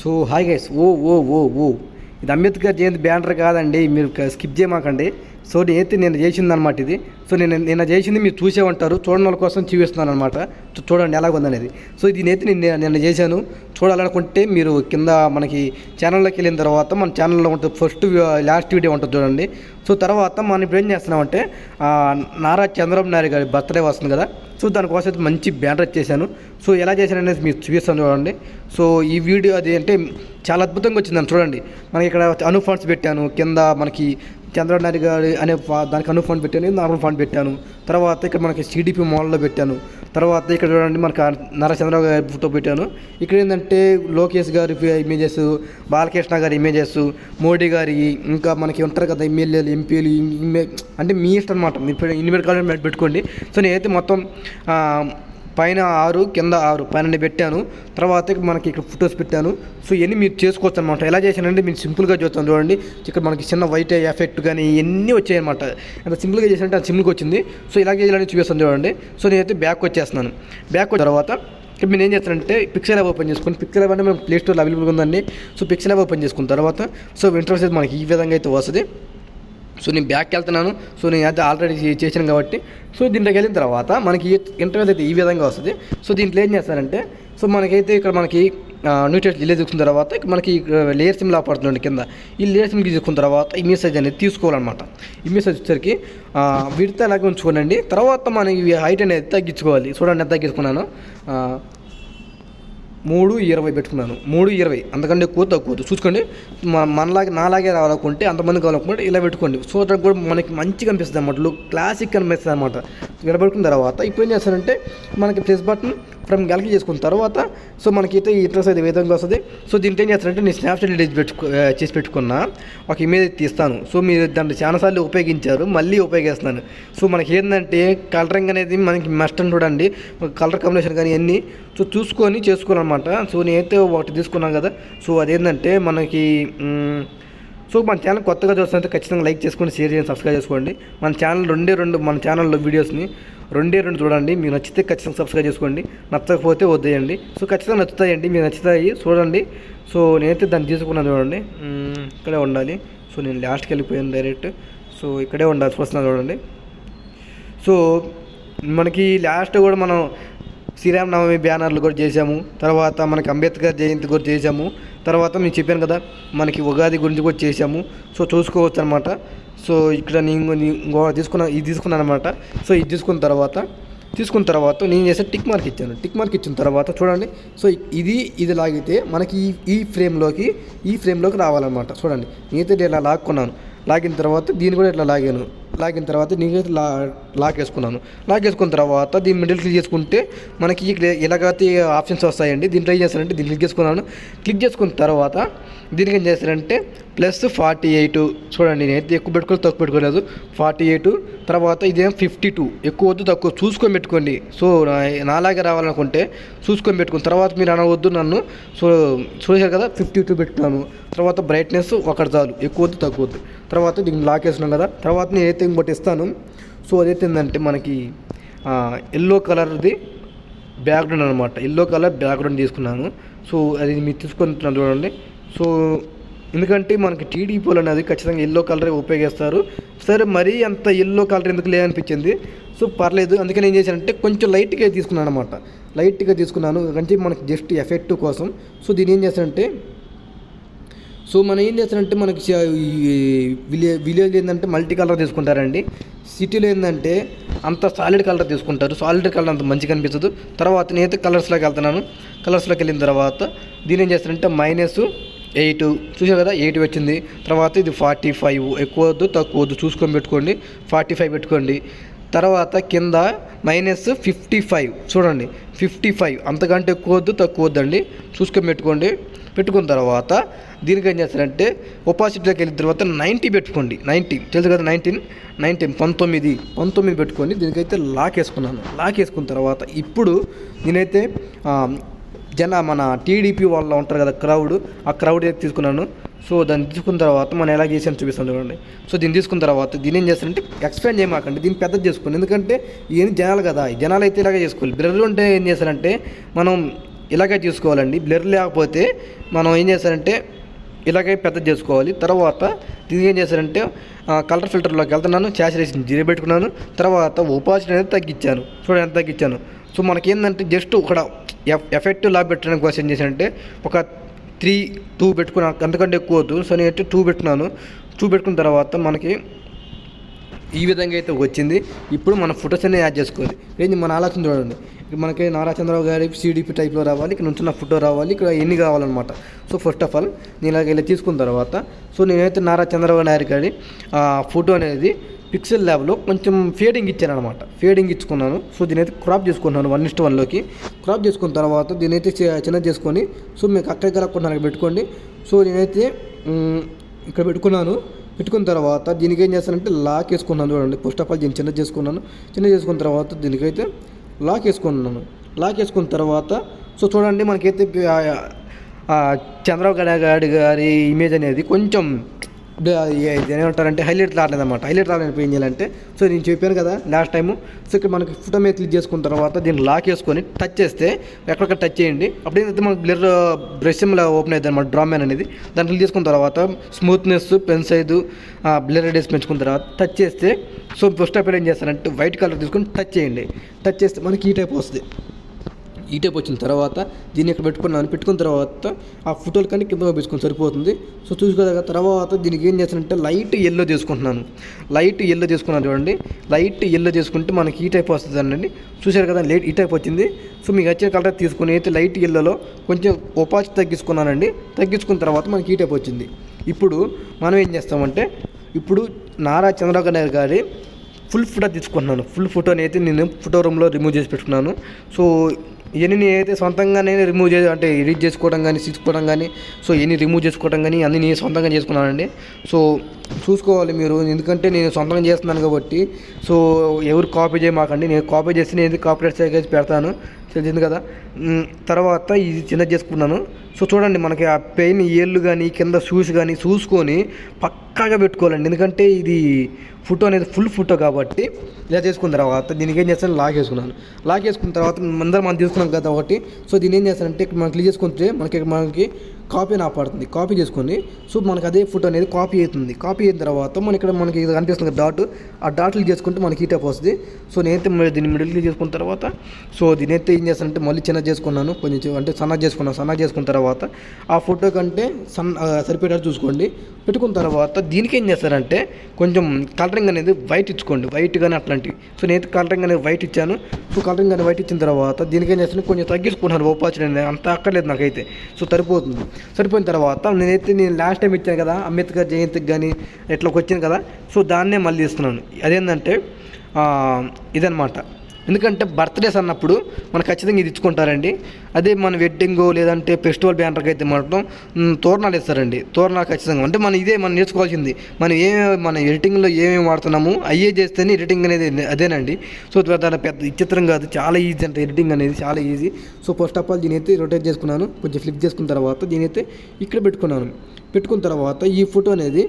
So hi guys ఓ ఓ ఓ ఓ. ఇది అంబేద్కర్ జయంతి banner కాదండి. మీరు స్కిప్ చేయమాకండి. సో నేనైతే నేను చేసింది అనమాట ఇది. సో నేను నిన్న చేసింది మీరు చూసే ఉంటారు. చూడని వాళ్ళ కోసం చూపిస్తున్నాను అనమాట చూడండి ఎలాగుందనేది సో ఇది నేనైతే నేను నిన్న చేశాను. చూడాలనుకుంటే మీరు కింద మనకి ఛానల్లోకి వెళ్ళిన తర్వాత మన ఛానల్లో ఉంటుంది ఫస్ట్ లాస్ట్ వీడియో ఉంటుంది చూడండి. సో తర్వాత మనం ఇప్పుడు ఏం చేస్తున్నామంటే నారా చంద్రబాబు నాయుడు గారి బర్త్డే వస్తుంది కదా. సో దానికోసం అయితే మంచి బ్యానర్ చేశాను. సో ఎలా చేశాను అనేది మీరు చూపిస్తాను చూడండి. సో ఈ వీడియో అది అంటే చాలా అద్భుతంగా వచ్చిందని చూడండి. మనకి ఇక్కడ అను ఫండ్స్ పెట్టాను. కింద మనకి చంద్రబాబు నాయుడు గారి అనే దానికి అను ఫండ్ పెట్టాను నార్మల్ ఫండ్ పెట్టాను. తర్వాత ఇక్కడ మనకి సిడిపి మోడల్లో పెట్టాను. తర్వాత ఇక్కడ చూడండి మనకి ఆ నారా చంద్రబాబు గారి ఫోటో పెట్టాను. ఇక్కడ ఏంటంటే లోకేష్ గారి ఇమేజెస్ బాలకృష్ణ గారి ఇమేజెస్ మోడీ గారి ఇంకా మనకి ఉంటారు కదా ఎమ్మెల్యేలు ఎంపీలు అంటే మీ ఇష్టం అనమాట మీరు ఇన్వెట్ కావాలంటే పెట్టుకోండి. సో నేనైతే మొత్తం పైన ఆరు కింద ఆరు. పైన పెట్టాను. తర్వాత మనకి ఇక్కడ ఫొటోస్ పెట్టాను. సో ఇవన్నీ మీరు చేసుకోవచ్చు అనమాట ఎలా చేశానంటే మీరు సింపుల్గా చూస్తాను చూడండి. ఇక్కడ మనకి చిన్న వైట్ ఎఫెక్ట్ కానీ ఇవన్నీ వచ్చాయన్నమాట. అంత సింపుల్గా చేశానంటే అది సింపుల్గా వచ్చింది. సో ఇలా చేయాలని చూపిస్తాను చూడండి. సో నేనైతే బ్యాక్ వచ్చేస్తున్నాను. బ్యాక్ వచ్చిన తర్వాత ఇక్కడ నేను ఏం చేస్తానంటే పిక్సెల్ యాప్ ఓపెన్ చేసుకుని పిక్సెల్ యాప్ అంటే మనకి ప్లే స్టోర్లో అవైలబుల్గా ఉందండి. సో పిక్సెల్ యాప్ ఓపెన్ చేసుకున్న తర్వాత సో ఇంటర్ఫేస్ అయితే మనకి ఈ విధంగా అయితే వస్తుంది. సో నేను బ్యాక్ వెళ్తున్నాను. సో నేను అయితే ఆల్రెడీ చేశాను కాబట్టి. సో దీంట్లోకి వెళ్ళిన తర్వాత మనకి ఇంటర్వ్యూస్ అయితే ఈ విధంగా వస్తుంది. సో దీంట్లో ఏం చేస్తారంటే సో మనకైతే ఇక్కడ మనకి న్యూట్రియస్ రిలీజ్ తీసుకున్న తర్వాత ఇక్కడ మనకి లేయర్ సిమ్ లా పడుతుంది కింద. ఈ లేయర్ సిమ్ తీసుకున్న తర్వాత ఈ మెసేజ్ అనేది తీసుకోవాలన్నమాట. ఈ మెసేజ్ వచ్చేసరికి విడితే అలాగే ఉంచుకోనండి. తర్వాత మనం ఈ హైట్ అనేది తగ్గించుకోవాలి. చూడండి తగ్గించుకున్నాను. మూడు ఇరవై పెట్టుకున్నాను. మూడు ఇరవై. అంతకంటే ఎక్కువ తక్కువ చూసుకోండి. మనలాగే నాలాగే రావాలనుకుంటే అంతమంది కావాలనుకుంటే ఇలా పెట్టుకోండి. చూడడానికి కూడా మనకి మంచిగా అనిపిస్తుంది అనమాట లుక్ క్లాసిక్ కనిపిస్తుంది అనమాట విడబెట్టుకున్న తర్వాత ఇప్పుడు ఏం చేస్తానంటే మనకి ప్లస్ బటన్ ఫ్రమ్ గెలకి చేసుకున్న తర్వాత సో మనకైతే ఈ ఇంట్రెస్ట్ అయితే విధంగా వస్తుంది. సో దీంట్లో ఏం చేస్తానంటే నేను స్నాప్చాట్ డిలీట్ పెట్టుకో చేసి పెట్టుకున్న. ఒక ఇమేజ్ తీస్తాను. సో మీరు దాన్ని చాలాసార్లు ఉపయోగించారు. మళ్ళీ ఉపయోగిస్తున్నాను. సో మనకి ఏంటంటే కలరింగ్ అనేది మనకి మస్ట్ అని చూడండి. కలర్ కాంబినేషన్ కానీ అన్నీ. సో చూసుకొని చేసుకోవాలన్నమాట. సో నేనైతే ఒకటి తీసుకున్నాను కదా. సో అదేంటంటే మనకి సో మన ఛానల్ కొత్తగా చూస్తుంటే ఖచ్చితంగా లైక్ చేసుకోండి షేర్ చేయండి సబ్స్క్రైబ్ చేసుకోండి. మన ఛానల్ రెండే రెండు మన ఛానల్లో వీడియోస్ని రెండే రెండు చూడండి. మీకు నచ్చితే ఖచ్చితంగా సబ్స్క్రైబ్ చేసుకోండి. నచ్చకపోతే వద్దేయండి సో ఖచ్చితంగా నచ్చుతాయండి. మీకు నచ్చుతాయి చూడండి. సో నేనైతే దాన్ని తీసుకున్నాను చూడండి. ఇక్కడే ఉండాలి. సో నేను లాస్ట్కి వెళ్ళిపోయాను డైరెక్ట్. సో ఇక్కడే ఉండాలి చూస్తున్నాను చూడండి. సో మనకి లాస్ట్ కూడా మనం శ్రీరామనవమి బ్యానర్లు కూడా చేసాము తర్వాత మనకి అంబేద్కర్ జయంతి కూడా చేసాము తర్వాత నేను చెప్పాను కదా మనకి ఉగాది గురించి కూడా చేసాము సో చూసుకోవచ్చు అనమాట సో ఇక్కడ నేను తీసుకున్నా ఇది తీసుకున్నాను అనమాట సో ఇది తీసుకున్న తర్వాత తీసుకున్న తర్వాత నేను చేసే టిక్ మార్క్ ఇచ్చాను. టిక్ మార్క్ ఇచ్చిన తర్వాత చూడండి. సో ఇది ఇది లాగితే మనకి ఈ ఈ ఫ్రేమ్లోకి ఈ ఫ్రేమ్లోకి రావాలన్నమాట. చూడండి. నేనైతే ఇలా లాక్కున్నాను. లాగిన తర్వాత దీన్ని కూడా ఇట్లా లాగాను. లాగిన తర్వాత నేనైతే లా లాక్ వేసుకున్నాను లాక్ వేసుకున్న తర్వాత దీన్ని మిడిల్ క్లిక్ చేసుకుంటే మనకి ఎలాగైతే ఆప్షన్స్ వస్తాయండి దీంట్లో ఏం చేస్తారంటే దీన్ని క్లిక్ చేసుకున్నాను. క్లిక్ చేసుకున్న తర్వాత దీనికి ఏం చేస్తారంటే ప్లస్ ఫార్టీ ఎయిట్ చూడండి నేనైతే ఎక్కువ పెట్టుకోలేదు తక్కువ పెట్టుకోలేదు. ఫార్టీ ఎయిట్ తర్వాత ఇదేం ఫిఫ్టీ టూ ఎక్కువ వద్దు తక్కువ చూసుకొని పెట్టుకోండి. సో నాలాగే రావాలనుకుంటే చూసుకొని పెట్టుకుని తర్వాత మీరు అనవద్దు నన్ను. సో చూసారు కదా ఫిఫ్టీ టూ పెట్టుకున్నాను. తర్వాత బ్రైట్నెస్ ఒకటి చాలు. ఎక్కువ వద్దు తక్కువ వద్దు. తర్వాత దీన్ని లాక్ వేస్తున్నాం కదా. తర్వాత నేనైతే ఇంకోటి ఇస్తాను. సో అదైతే ఏంటంటే మనకి ఎల్లో కలర్ది బ్యాక్గ్రౌండ్ అనమాట ఎల్లో కలర్ బ్యాక్గ్రౌండ్ తీసుకున్నాను సో అది మీరు తీసుకుంటున్నాను చూడండి. సో ఎందుకంటే మనకి టీడీపీలు అనేది ఖచ్చితంగా ఎల్లో కలర్ ఉపయోగిస్తారు. సరే మరీ అంత ఎల్లో కలర్ ఎందుకు లేదనిపించింది? సో పర్లేదు. అందుకని ఏం చేశానంటే కొంచెం లైట్గా తీసుకున్నాను అనమాట లైట్గా తీసుకున్నాను. అంటే మనకి జస్ట్ ఎఫెక్ట్ కోసం. సో దీన్ని ఏం చేస్తానంటే సో మనం ఏం చేస్తారంటే మనకి విలేజ్ విలేజ్ ఏంటంటే మల్టీ కలర్ తీసుకుంటారండి. సిటీలో ఏంటంటే అంత సాలిడ్ కలర్ తీసుకుంటారు. సాలిడ్ కలర్ అంత మంచిగా అనిపిస్తుంది. తర్వాత నేనైతే కలర్స్లోకి వెళ్తున్నాను. కలర్స్లోకి వెళ్ళిన తర్వాత దీని ఏం చేస్తారంటే మైనస్ ఎయిట్ చూసారు కదా? ఎయిట్ వచ్చింది. తర్వాత ఇది ఫార్టీ ఫైవ్ ఎక్కువ వద్దు తక్కువ వద్దు చూసుకొని పెట్టుకోండి. ఫార్టీ ఫైవ్ పెట్టుకోండి. తర్వాత కింద మైనస్ ఫిఫ్టీ ఫైవ్ చూడండి. ఫిఫ్టీ ఫైవ్ అంతకంటే ఎక్కువ వద్దు తక్కువ వద్దండి. చూసుకొని పెట్టుకోండి. పెట్టుకున్న తర్వాత దీనికి ఏం చేస్తారంటే ఒపాసిటీలోకి వెళ్ళిన తర్వాత నైంటీ పెట్టుకోండి. నైంటీ తెలుసు కదా నైన్టీన్ నైన్టీన్ పంతొమ్మిది. పంతొమ్మిది పెట్టుకోండి. దీనికైతే లాక్ వేసుకున్నాను. లాక్ వేసుకున్న తర్వాత ఇప్పుడు నేనైతే జన మన టీడీపీ వాళ్ళు ఉంటారు కదా క్రౌడ్ ఆ క్రౌడ్ అయితే తీసుకున్నాను. సో దాన్ని తీసుకున్న తర్వాత మనం ఎలా చేసాను చూపిస్తాను చూడండి. సో దీన్ని తీసుకున్న తర్వాత దీన్ని ఏం చేస్తారంటే ఎక్స్ప్లెయిన్ చేయమాకండి. దీన్ని పెద్దది చేసుకోండి. ఎందుకంటే ఏం జనాలు కదా. జనాలు అయితే ఇలాగే చేసుకోవాలి. బ్రదర్ ఉంటే ఏం చేస్తారంటే మనం ఇలాగే తీసుకోవాలండి. బ్లర్ లేకపోతే మనం ఏం చేశారంటే ఇలాగే పెద్ద చేసుకోవాలి. తర్వాత దీనికి ఏం చేశారంటే కలర్ ఫిల్టర్లోకి వెళ్తున్నాను. శాచురేషన్ జీరో పెట్టుకున్నాను. తర్వాత ఒపాసిటీ అనేది తగ్గించాను. చూడండి ఎంత తగ్గించాను. సో మనకి ఏంటంటే జస్ట్ ఒక ఎఫ్ ఎఫెక్టివ్ లాభ పెట్టడానికి కోసం ఏం చేశానంటే ఒక త్రీ టూ పెట్టుకున్నాను అంతకంటే ఎక్కువ వద్దు. సో నేనైతే టూ పెట్టుకున్నాను. టూ పెట్టుకున్న తర్వాత మనకి ఈ విధంగా అయితే వచ్చింది. ఇప్పుడు మన ఫొటోస్ అన్ని యాడ్ చేసుకోవాలి. ఏంటి మన ఆలోచన చూడండి. మనకి నారా చంద్రబాబు గారి సీడీపీ టైప్లో రావాలి ఇక్కడ నుంచి ఫోటో రావాలి ఇక్కడ ఎన్ని కావాలన్నమాట. సో ఫస్ట్ ఆఫ్ ఆల్ నేను ఇలాగ ఇలా తీసుకున్న తర్వాత సో నేనైతే నారా చంద్రబాబు నాయుడు గారి ఆ ఫోటో అనేది పిక్సెల్ ల్యాబ్లో కొంచెం ఫేడింగ్ ఇచ్చాను అనమాట ఫేడింగ్ ఇచ్చుకున్నాను. సో దీనైతే క్రాప్ చేసుకున్నాను వన్ ఇస్ట్ వన్లోకి క్రాప్ చేసుకున్న తర్వాత దీని అయితే చిన్నది చేసుకొని సో మీకు అక్కడికి కలగకుండా పెట్టుకోండి. సో నేనైతే ఇక్కడ పెట్టుకున్నాను. పెట్టుకున్న తర్వాత దీనికి ఏం చేస్తానంటే లాక్ వేసుకున్నాను చూడండి. ఫస్ట్ ఆఫ్ ఆల్ దీన్ని చిన్న చేసుకున్నాను. చిన్న చేసుకున్న తర్వాత దీనికైతే లాక్ వేసుకున్నాను లాక్ వేసుకున్న తర్వాత సో చూడండి మనకైతే చంద్రబాబు గారి గారి ఇమేజ్ అనేది కొంచెం ఏమంటారంటే హైలైట్ రాలేదన్నమాట. హైలైట్ రాలేదు ఏం చేయాలంటే సో నేను చెప్పాను కదా లాస్ట్ టైము సో ఇక్కడ మనకి ఫోటో మీద క్లిక్ చేసుకున్న తర్వాత దీన్ని లాక్ చేసుకొని టచ్ చేస్తే ఎక్కడొక్కడ టచ్ చేయండి. అప్పుడు మనకి బ్లర్ బ్రష్ ఓపెన్ అవుతుంది అనమాట డ్రామ్యాన్ అనేది. దాన్ని క్లిక్ చేసుకున్న తర్వాత smoothness pen size blur radius పెంచుకున్న తర్వాత టచ్ చేస్తే సో ఫస్ట్ ఆఫ్ ఆల్ ఏం చేస్తారంటే వైట్ కలర్ తీసుకొని టచ్ చేయండి. టచ్ చేస్తే మనకి ఈ టైప్ వస్తుంది. ఈ టైప్ వచ్చిన తర్వాత దీన్ని ఇక్కడ పెట్టుకున్నాను పెట్టుకున్న తర్వాత ఆ ఫోటోలు కానీ కింద పంపించుకొని సరిపోతుంది. సో చూసుకోదగ్గ తర్వాత దీనికి ఏం చేస్తానంటే లైట్ ఎల్లో చేసుకుంటున్నాను. లైట్ ఎల్లో చేసుకున్నాను చూడండి. లైట్ ఎల్లో చేసుకుంటే మనకి ఈ టైప్ వస్తుంది అండి చూశారు కదా లైట్ ఈ టైప్ వచ్చింది. సో మీకు వచ్చిన కలర్ తీసుకుని అయితే లైట్ ఎల్లోలో కొంచెం ఉపాధి తగ్గించుకున్నానండి. తగ్గించుకున్న తర్వాత మనకి ఈ టైప్ వచ్చింది. ఇప్పుడు మనం ఏం చేస్తామంటే ఇప్పుడు నారా చంద్రబాబు నాయుడు గారి ఫుల్ ఫోటో తీసుకుంటున్నాను. ఫుల్ ఫోటోని అయితే నేను ఫోటో రూమ్లో రిమూవ్ చేసి పెట్టుకున్నాను. సో ఇవన్నీ నేనైతే సొంతంగా నేను రిమూవ్ చే అంటే ఎడిట్ చేసుకోవడం కానీ తీసుకోవడం కానీ సో ఇవన్నీ రిమూవ్ చేసుకోవడం కానీ అన్నీ నేను సొంతంగా చేసుకున్నానండి. సో చూసుకోవాలి మీరు. ఎందుకంటే నేను సొంతంగా చేస్తున్నాను కాబట్టి. సో ఎవరు కాపీ చేయమాకండి. నేను కాపీ చేసి నేను కాపీ చేసి పెడతాను. తెలిసింది కదా. తర్వాత ఇది చిన్న చేసుకున్నాను సో చూడండి మనకి ఆ పెయిన్ ఏళ్ళు కానీ కింద షూస్ కానీ చూసుకొని పక్కాగా పెట్టుకోవాలండి. ఎందుకంటే ఇది ఫోటో అనేది ఫుల్ ఫోటో కాబట్టి ఇలా చేసుకున్న తర్వాత దీనికి ఏం చేస్తాను లాక్ వేసుకున్నాను లాక్ వేసుకున్న తర్వాత అందరం మనం తీసుకున్నాం కదా ఒకటి. సో దీని ఏం చేస్తానంటే ఇక్కడ మనం క్లియర్ చేసుకుంటే మనకి మనకి కాపీ నా పడుతుంది. కాపీ చేసుకొని సో మనకి అదే ఫోటో అనేది కాపీ అవుతుంది. కాపీ అయిన తర్వాత మన ఇక్కడ మనకి ఇది కనిపిస్తుంది డాట్. ఆ డాట్లు చేసుకుంటే మనకి ఈ టైప్ వస్తుంది. సో నేనైతే దీన్ని మిడిల్ క్లిక్ చేసుకున్న తర్వాత సో దీనైతే ఏం చేస్తానంటే మళ్ళీ చిన్న చేసుకున్నాను. కొంచెం అంటే సన్నగా చేసుకున్నాను సన్నగా చేసుకున్న తర్వాత ఆ ఫోటో కంటే సన్న సరిపోయేటట్టు చూసుకోండి. పెట్టుకున్న తర్వాత దీనికి ఏం చేస్తారంటే కొంచెం కలరింగ్ అనేది వైట్ ఇచ్చుకోండి. వైట్ కానీ అట్లాంటివి సో నేనైతే కలరింగ్ అనేది వైట్ ఇచ్చాను. సో కలరింగ్ అనేది వైట్ ఇచ్చిన తర్వాత దీనికి ఏం చేస్తాను కొంచెం తగ్గించుకుంటున్నాను. ఓపాచుడు అనేది అంత అక్కర్లేదు నాకైతే. సో సరిపోతుంది. సరిపోయిన తర్వాత నేనైతే నేను లాస్ట్ టైం ఇచ్చాను కదా అంబేద్కర్ జయంతికి కానీ ఇట్లా వచ్చాను కదా సో దాన్నే మళ్ళీ ఇస్తున్నాను. అదేంటంటే ఇదనమాట ఎందుకంటే బర్త్డేస్ అన్నప్పుడు మనం ఖచ్చితంగా ఇది ఇచ్చుకుంటారండి. అదే మన వెడ్డింగ్ లేదంటే ఫెస్టివల్ బ్యానర్కి అయితే మాత్రం తోరణాలు ఇస్తారండి తోరణాలు ఖచ్చితంగా. అంటే మనం ఇదే మనం నేర్చుకోవాల్సింది. మనం ఏమేమి మన ఎడిటింగ్లో ఏమేమి వాడుతున్నాము అయ్యే చేస్తేనే ఎడిటింగ్ అనేది అదేనండి. సో దాని పెద్ద విచిత్రం కాదు చాలా ఈజీ అంటే ఎడిటింగ్ అనేది చాలా easy so first of all దీని అయితే రొటేట్ చేసుకున్నాను. కొంచెం ఫ్లిప్ చేసుకున్న తర్వాత దీని అయితే ఇక్కడ పెట్టుకున్నాను. పెట్టుకున్న తర్వాత ఈ ఫోటో అనేది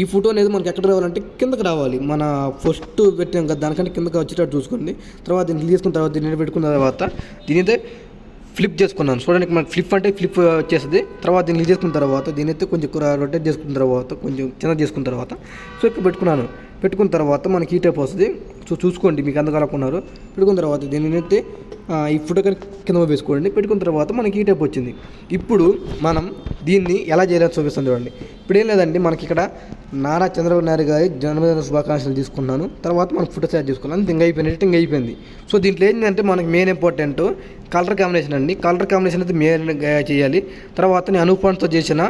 ఈ ఫోటో అనేది మనకి ఎక్కడ రావాలంటే కిందకి రావాలి. మన ఫస్ట్ పెట్టాం కదా దానికంటే కిందకి వచ్చేటట్టు చూసుకోండి. తర్వాత దీన్ని తీసుకున్న తర్వాత దీన్ని పెట్టుకున్న తర్వాత దీని అయితే ఫ్లిప్ చేసుకున్నాను. చూడడానికి మనకి ఫ్లిప్ అంటే ఫ్లిప్ వచ్చేస్తుంది. తర్వాత దీన్ని చేసుకున్న తర్వాత దీని అయితే కొంచెం రొటేట్ చేసుకున్న తర్వాత కొంచెం చిన్న చేసుకున్న తర్వాత సో ఇక్కడ పెట్టుకున్నాను. పెట్టుకున్న తర్వాత మనకి ఈ టైప్ వస్తుంది. సో చూసుకోండి మీకు ఎంత పెట్టుకున్న తర్వాత దీనిని అయితే ఈ ఫోటో కానీ కింద వేసుకోండి. పెట్టుకున్న తర్వాత మనకి ఈ టైప్ వచ్చింది. ఇప్పుడు మనం దీన్ని ఎలా చేయాలో చూపిస్తాం చూడండి. ఇప్పుడు ఏం లేదండి మనకి ఇక్కడ నారా చంద్రబాబు నాయుడు గారి జన్మదిన శుభాకాంక్షలు తీసుకున్నాను తర్వాత మనం ఫోటో సైడ్ చేసుకున్నాను థింగ్ అయిపోయింది ఎడిటింగ్ అయిపోయింది సో దీంట్లో ఏంటంటే మనకి మెయిన్ ఇంపార్టెంట్ కలర్ కాంబినేషన్ అండి. కలర్ కాంబినేషన్ అయితే మెయిన్ చేయాలి. తర్వాత నేను అనుపాన్తో చేసిన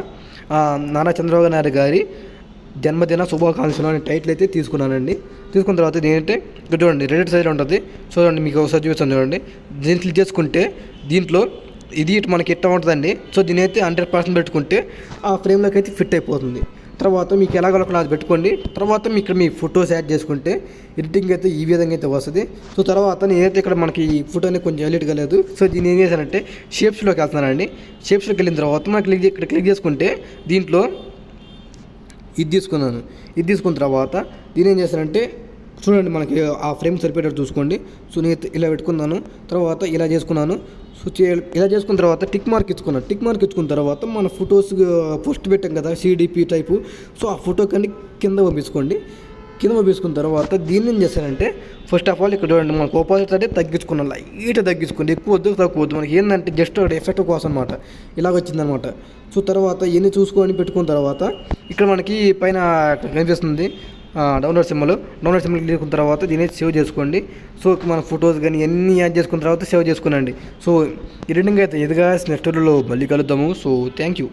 నారా చంద్రబాబు నాయుడు గారి జన్మదిన శుభాకాంక్షలు అనే టైటిల్ అయితే తీసుకున్నానండి. తీసుకున్న తర్వాత ఏంటంటే ఇక్కడ చూడండి రెడ్ సైడ్ ఉంటుంది. చూడండి మీకు ఒకసారి చూపిస్తాను చూడండి. దీంట్లో చేసుకుంటే దీంట్లో ఇది ఇటు మనకి ఇట్ట ఉంటుందండి? సో దీని అయితే హండ్రెడ్ పర్సెంట్ పెట్టుకుంటే ఆ ఫ్రేమ్లోకి అయితే ఫిట్ అయిపోతుంది. తర్వాత మీకు ఎలాగో అది పెట్టుకోండి. తర్వాత మీకు ఇక్కడ మీ ఫొటోస్ యాడ్ చేసుకుంటే ఎడిటింగ్ అయితే ఈ విధంగా అయితే వస్తుంది. సో తర్వాత నేనైతే ఇక్కడ మనకి ఈ ఫోటో అనేది కొంచెం ఎలిట్గా లేదు సో దీన్ని ఏం చేశానంటే షేప్స్లోకి వెళ్తున్నానండి. షేప్స్లోకి వెళ్ళిన తర్వాత మనం క్లిక్ ఇక్కడ క్లిక్ చేసుకుంటే దీంట్లో ఇది తీసుకున్నాను. ఇది తీసుకున్న తర్వాత దీని ఏం చేశానంటే చూడండి మనకి ఆ ఫ్రేమ్ సరిపోయేటట్టు చూసుకోండి. సో నేను ఇలా పెట్టుకున్నాను. తర్వాత ఇలా చేసుకున్నాను. సో చే ఇలా చేసుకున్న తర్వాత టిక్ మార్క్ ఇచ్చుకున్నాను టిక్ మార్క్ ఇచ్చుకున్న తర్వాత మన ఫొటోస్ పోస్ట్ పెట్టాం కదా సిడిపి టైపు. సో ఆ ఫోటో కానీ కింద పంపించుకోండి. కింద పంపించుకున్న తర్వాత దీన్ని ఏం చేశానంటే ఫస్ట్ ఆఫ్ ఆల్ ఇక్కడ చూడండి మనకు ఓపాజిట్ అంటే తగ్గించుకున్నాం. లైట్ తగ్గించుకోండి. ఎక్కువ వద్దు తక్కువ వద్దు. మనకి ఏంటంటే జస్ట్ ఎఫెక్ట్ కోసం అనమాట ఇలాగ వచ్చిందనమాట సో తర్వాత ఇవన్నీ చూసుకొని పెట్టుకున్న తర్వాత ఇక్కడ మనకి పైన కనిపిస్తుంది. డౌన్లోడ్ సిమ్లు డౌన్లోడ్ సిమ్లు క్లిక్ చేసుకున్న తర్వాత దీన్ని సేవ్ చేసుకోండి. సో మన ఫొటోస్ కానీ అన్ని యాడ్ చేసుకున్న తర్వాత సేవ్ చేసుకునండి. సో ఈ రెండింగ్ అయితే ఎదుగా నెక్స్ట్ మళ్ళీ కలుద్దాము. So thank you